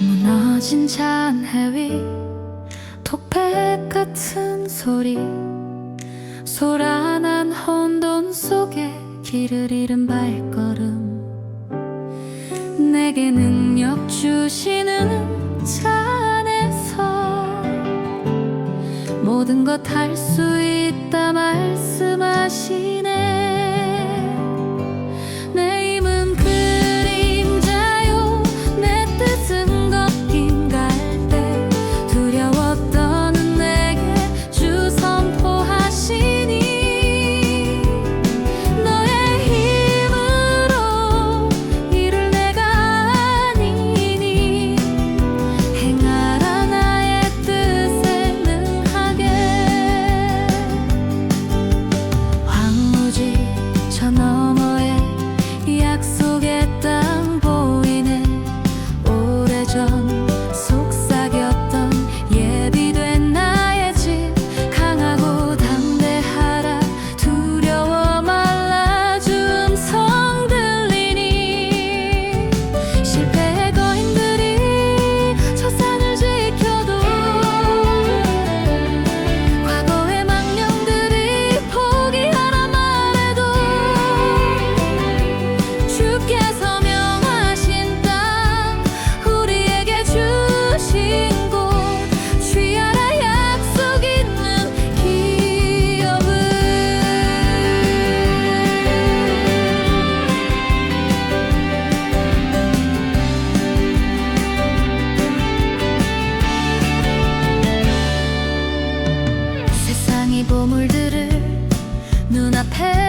무너진 잔해 위 톡백 같은 소리 소란한 혼돈 속에 길을 잃은 모든 것 할 수 있다 말씀하시네. 얼굴들을 눈앞에